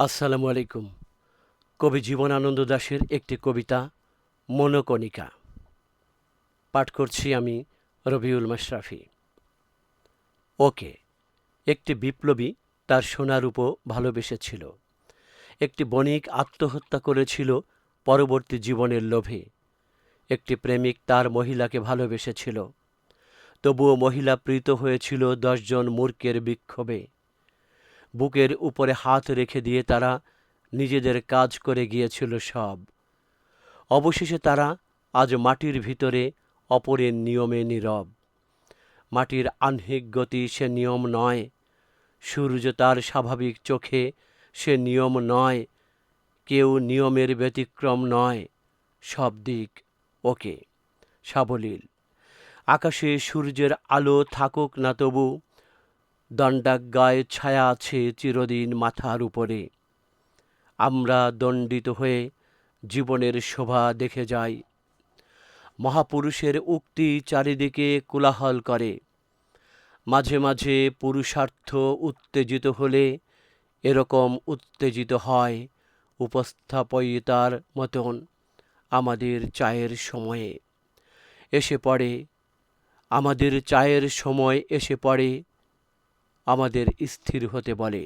আসসালামু আলাইকুম। কবি জীবনানন্দ দাশের একটি কবিতা, মনোকণিকা। পাঠ করছি আমি রবিউল মাশরাফি। ওকে, একটি বিপ্লবী তার সোনারূপও ভালোবেসেছিল। একটি বণিক আত্মহত্যা করেছিল পরবর্তী জীবনের লোভে। একটি প্রেমিক তার মহিলাকে ভালোবেসেছিল। তবুও মহিলা প্রীত হয়েছিল দশজন মূর্খের বিক্ষোভে। বুকের উপরে হাত রেখে দিয়ে তারা নিজেদের কাজ করে গিয়েছিল সব। অবশেষে তারা আজ মাটির ভিতরে অপরের নিয়মে নীরব। মাটির আহ্নিক গতি সে নিয়ম নয়, সূর্য তার স্বাভাবিক চোখে সে নিয়ম নয়, কেউ নিয়মের ব্যতিক্রম নয়, সব দিক ওকে, সাবলীল। আকাশে সূর্যের আলো থাকুক না তবু দণ্ডাজ্ঞায় ছায়া আছে চিরদিন মাথার উপরে। আমরা দণ্ডিত হয়ে জীবনের শোভা দেখে যাই। মহাপুরুষের উক্তি চারিদিকে কোলাহল করে। মাঝে মাঝে পুরুষার্থ উত্তেজিত হলে এরকম উত্তেজিত হয় উপস্থাপয়িতার মতন আমাদের চায়ের সময়ে। এসে পড়ে, আমাদের চায়ের সময় এসে পড়ে আমাদের স্থির হতে বলে।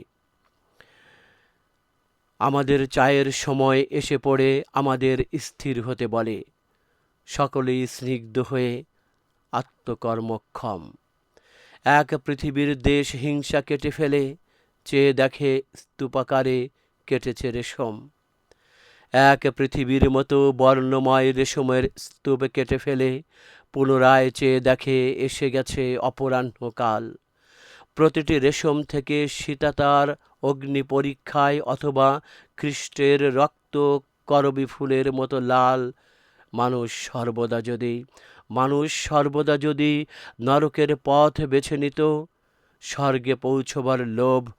আমাদের চায়ের সময় এসে পড়ে আমাদের স্থির হতে বলে। সকলেই স্নিগ্ধ হয়ে আত্মকর্মক্ষম। এক পৃথিবীর দেশ হিংসা কেটে ফেলে, চেয়ে দেখে স্তূপাকারে কেটেছে রেশম। এক পৃথিবীর মতো বর্ণময় রেশমের স্তূপ কেটে ফেলে, পুনরায় চেয়ে দেখে এসে গেছে অপরাহ্নকাল। প্রতিটি রেশম থেকে সীতাতার অগ্নি পরীক্ষায় অথবা খ্রিস্টের রক্ত করবি ফুলের মতো লাল। মানুষ সর্বদা যদি, মানুষ সর্বদা যদি নরকের পথ বেছে নিত, স্বর্গে পৌঁছবার লোভ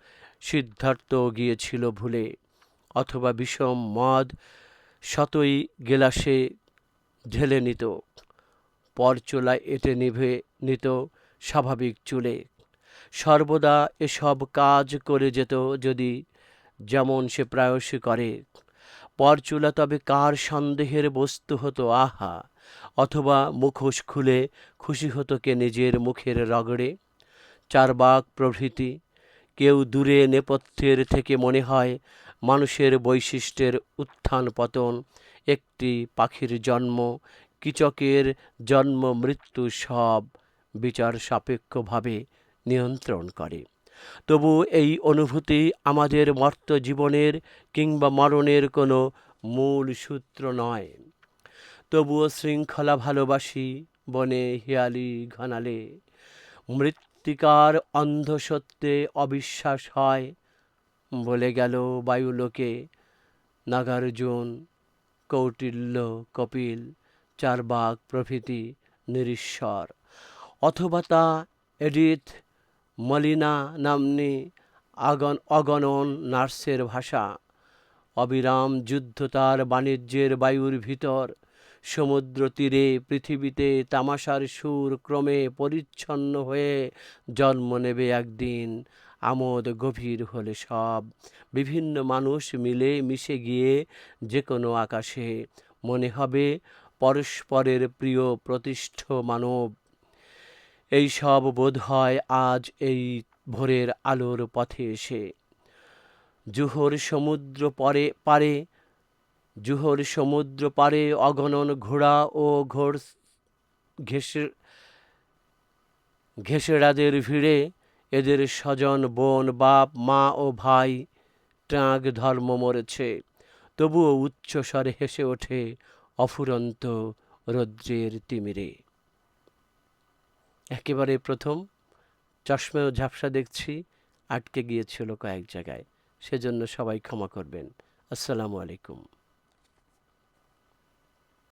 সিদ্ধার্থ গিয়েছিল ভুলে। অথবা বিষম মদ শতই গেলাসে ঢেলে নিত, পরচোলা এটে নিভে নিত স্বাভাবিক চুলে। সর্বদা এসব কাজ করে যেত যদি, যেমন সে প্রায়শই করে। পরচুলা তবে কার সন্দেহের বস্তু হতো, আহা! অথবা মুখোশ খুলে খুশি হতো কে নিজের মুখের রগড়ে? চারবাক প্রভৃতি, কেউ দূরে নেপথ্যের থেকে মনে হয় মানুষের বৈশিষ্ট্যের উত্থান পতন, একটি পাখির জন্ম, কীচকের জন্ম মৃত্যু সব বিচার সাপেক্ষভাবে নিয়ন্ত্রণ করে। তবু এই অনুভূতি আমাদের মর্ত জীবনের কিংবা মরণের কোনো মূল সূত্র নয়। তবুও শৃঙ্খলা ভালোবাসি বনে হিয়ালি ঘনালে। মৃত্তিকার অন্ধসত্ত্বে অবিশ্বাস হয় বলে গেল বায়ুলোকে। নাগার্জুন, কৌটিল্য, কপিল, চারবাক প্রভৃতি নিরীশ্বর। অথবা তা এডিথ মলিনা নাম্নী আগন অগণন নার্সের ভাষা। অবিরাম যুদ্ধ তার বাণিজ্যের বায়ুর ভিতর। সমুদ্র তীরে পৃথিবীতে তামাশার সুর ক্রমে পরিচ্ছন্ন হয়ে জন্ম নেবে একদিন। আমোদ গভীর হলে সব। বিভিন্ন মানুষ মিলে মিশে গিয়ে যে কোনো আকাশে। মনে হবে পরস্পরের প্রিয় প্রতিষ্ঠ মানব। এই সব বোধ হয় আজ এই ভোরের আলোর পথে এসে। জুহর সমুদ্র পরে পারে, জুহর সমুদ্র পারে অগণন ঘোড়া ও ঘোড় ঘেসে, ঘেসেরাদের ভিড়ে এদের স্বজন, বোন, বাপ, মা ও ভাই ট্রাক ধর্ম মরেছে। তবুও উচ্চস্বরে হেসে ওঠে অফুরন্ত রৌদ্রের তিমিরে। একেবারে প্রথম। চশমায়ও ঝাপসা দেখছি, আটকে গিয়েছিল কয়েক জায়গায়। সেজন্য সবাই ক্ষমা করবেন। আসসালামু আলাইকুম।